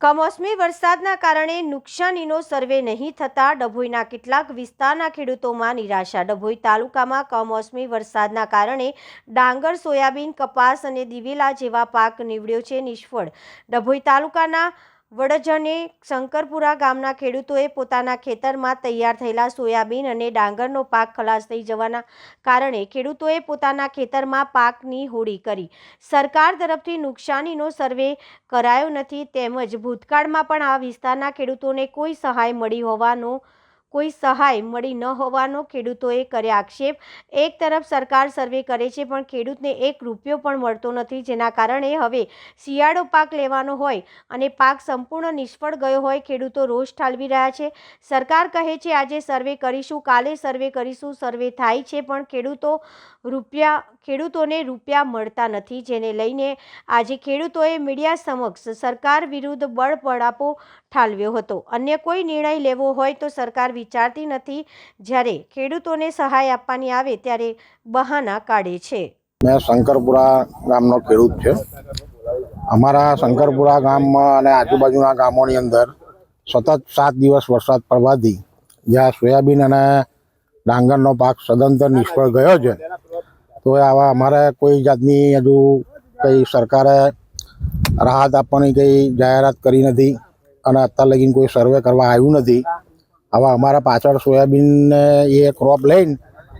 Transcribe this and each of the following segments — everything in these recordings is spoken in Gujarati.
કમોસમી વરસાદના કારણે નુકસાનીનો સર્વે નહીં થતાં ડભોઈના કેટલાક વિસ્તારના ખેડૂતોમાં નિરાશા. ડભોઈ તાલુકામાં કમોસમી વરસાદના કારણે ડાંગર, સોયાબીન, કપાસ અને દિવેલા જેવા પાક નીવડ્યો છે નિષ્ફળ. ડભોઈ તાલુકાના વડજને શંકરપુરા ગામના ખેડૂતોએ પોતાના ખેતરમાં તૈયાર થયેલા સોયાબીન અને ડાંગરનો પાક ખલાસ થઈ જવાના કારણે ખેડૂતોએ પોતાના ખેતરમાં પાકની હોળી કરી. સરકાર તરફથી નુકસાનીનો સર્વે કરાયો નથી, તેમજ ભૂતકાળમાં પણ આ વિસ્તારના ખેડૂતોને કોઈ સહાય મળી હોવાનો કોઈ સહાય મળી ન હોવાનો ખેડૂતોએ કર્યા આક્ષેપ. એક તરફ સરકાર સર્વે કરે છે, પણ ખેડૂતને એક રૂપિયો પણ મળતો નથી, જેના કારણે હવે શિયાળો પાક લેવાનો હોય અને પાક સંપૂર્ણ નિષ્ફળ ગયો હોય, ખેડૂતો રોષ ઠાલવી રહ્યા છે. સરકાર કહે છે, આજે સર્વે કરીશું, કાલે સર્વે કરીશું, સર્વે થાય છે, પણ ખેડૂતો રૂપિયા, ખેડૂતોને રૂપિયા મળતા નથી. જેને લઈને આજે ખેડૂતોએ મીડિયા સમક્ષ સરકાર વિરુદ્ધ બળપડાપો ઠાલવ્યો હતો. અન્ય કોઈ નિર્ણય લેવો હોય તો સરકાર વિચારતી નથી. જ્યારે ખેડૂતોને સહાય આપવાની આવે ત્યારે બહાના કાઢે છે. મેં શંકરપુરા ગામનો ખેડૂત છે. અમારા શંકરપુરા ગામમાં અને આજુબાજુના ગામોની અંદર સતત સાત દિવસ વરસાદ પડવાથી જ્યાં સોયાબીન અને ડાંગરનો પાક સદંતર નિષ્ફળ ગયો છે, તો આવા અમારે કોઈ જાતની હજુ કંઈ સરકારે રાહત આપવાની કંઈ જાહેરાત કરી નથી. અને અત્યાર લગીને કોઈ સર્વે કરવા આવ્યું નથી. હવે અમારા પાછળ સોયાબીનને એ ક્રોપ લઈને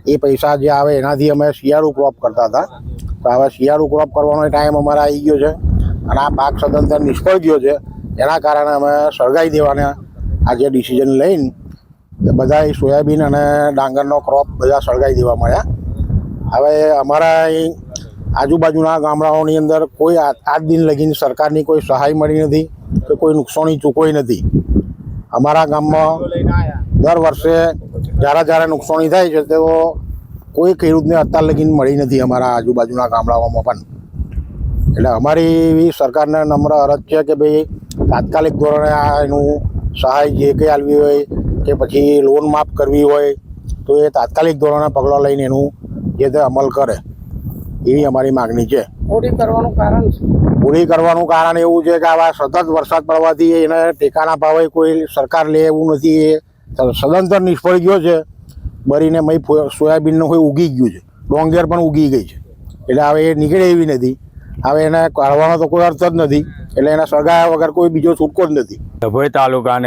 એ પૈસા જે આવે એનાથી અમે શિયાળુ ક્રોપ કરતા હતા. તો હવે શિયાળુ ક્રોપ કરવાનો ટાઈમ અમારે આવી ગયો છે. અને આ પાક સદંતર નિષ્ફળ ગયો છે. એના કારણે અમે સળગાવી દેવાના આ જે ડિસિઝન લઈને બધા સોયાબીન અને ડાંગરનો ક્રોપ બધા સળગાવી દેવા મળ્યા. હવે અમારા આજુબાજુના ગામડાઓની અંદર કોઈ આજ દિન લગીને સરકારની કોઈ સહાય મળી નથી. કે કોઈ નુકસાની ચૂકવી નથી. અમારા ગામમાં દર વર્ષે જ્યારે જ્યારે નુકસાની થાય છે, તેઓ કોઈ ખેડૂતને અત્યાર લગીને મળી નથી અમારા આજુબાજુના ગામડાઓમાં પણ. એટલે અમારી સરકારને નમ્ર અરજ છે કે ભાઈ, તાત્કાલિક ધોરણે આ એનું સહાય જે કંઈ આલવી હોય કે પછી લોન માફ કરવી હોય, તો એ તાત્કાલિક ધોરણે પગલાં લઈને એનું જે તે અમલ કરે. એવી અમારી માગણી છે. ઓડી કરવાનું કારણ પૂરી કરવાનું કારણ એવું છે કે આવા સતત વરસાદ પડવાથી એને ટેકાના ભાવે કોઈ સરકાર લે એવું નથી એ સદંતર નિષ્ફળ ગયો છે. બરીને મય સોયાબીનનું કોઈ ઉગી ગયું છે. ડોંગેર પણ ઉગી ગઈ છે. એટલે હવે એ નીકળે એવી નથી. હવે એને કાઢવાનો તો કોઈ અર્થ જ નથી. એટલે એના સળગાયા વગર કોઈ બીજો છૂટકો જ નથી. ડભોઈ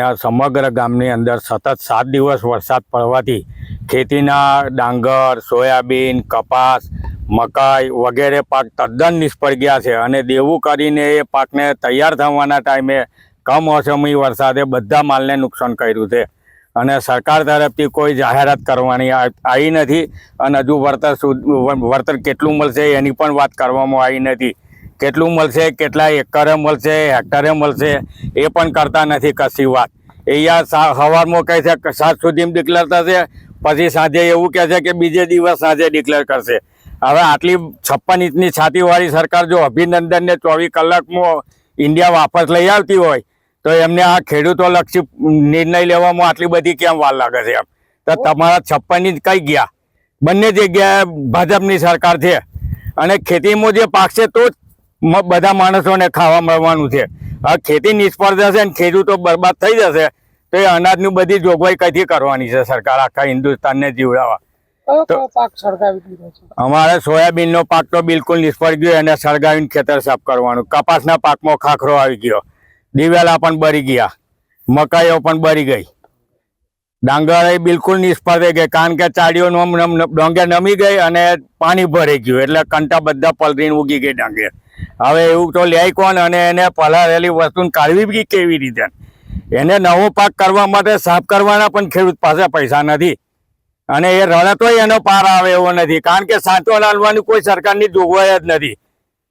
આ સમગ્ર ગામની અંદર સતત સાત દિવસ વરસાદ પડવાથી ખેતીના ડાંગર સોયાબીન કપાસ મકાઈ વગેરે પાક તદ્દન નિષ્ફળ ગયા છે અને દેવું કરીને એ પાકને તૈયાર થવાના ટાઈમે કમોસમી વરસાદે બધા માલને નુકસાન કર્યું છે. અને સરકાર તરફથી કોઈ જાહેરાત કરવાની આવી નથી અને હજુ વળતર વળતર કેટલું મળશે એની પણ વાત કરવામાં આવી નથી. કેટલું મળશે, કેટલા એકરે મળશે, હેક્ટરે મળશે એ પણ કરતા નથી કશી વાત. અહીંયા સા- સવારમાં કહે છે સાત સુધીમાં ડિક્લેર થશે, પછી સાંજે એવું કહે છે કે બીજે દિવસ સાંજે ડિક્લેર કરશે. હવે આટલી છપ્પન ઇંચની છાતીવાળી સરકાર જો અભિનંદનને ચોવીસ કલાકમાં ઇન્ડિયા વાપસ લઈ આવતી હોય, તો એમને આ ખેડૂતો લક્ષી નિર્ણય લેવામાં આટલી બધી કેમ વાર લાગે છે એમ? તો તમારા છપ્પન ઇંચ કઈ ગયા? બંને જગ્યાએ ભાજપની સરકાર છે. અને ખેતીમાં જે પાકશે તો જ બધા માણસોને ખાવા મળવાનું છે. હવે ખેતી નિષ્ફળ જશે ને ખેડૂતો બરબાદ થઈ જશે, તો એ અનાજની બધી જોગવાઈ કઈથી કરવાની છે સરકાર આખા હિન્દુસ્તાનને જીવડાવવા? કયો સોયાબીન નો પાક અમારે તો બિલકુલ નિષ્ફળ ગયો એને સળગાવીને ખેતર સાફ કરવાનું. કપાસના પાકમાં ખાખરો આવી ગયો. દિવેલા પણ બળી ગયા. મકાઈઓ પણ બળી ગઈ. ડાંગર બિલકુલ નિષ્ફળ થઈ ગઈ કારણ કે ચાડીઓ ડોંગે નમ- ગઈ અને પાણી ભરાઈ ગયું એટલે કંટા બધા પલરીને ઉગી ગઈ ડાંગે. હવે એવું તો લે કોણ અને એને પલાળેલી વસ્તુ કાઢવી બી કેવી રીતે? એને નવો પાક કરવા માટે સાફ કરવાના પણ ખેડૂત પાસે પૈસા નથી. અને એ રડતોય એનો પાર આવે એવો નથી. કારણ કે સાચો લાલવાની કોઈ સરકારની જોગવાઈ જ નથી.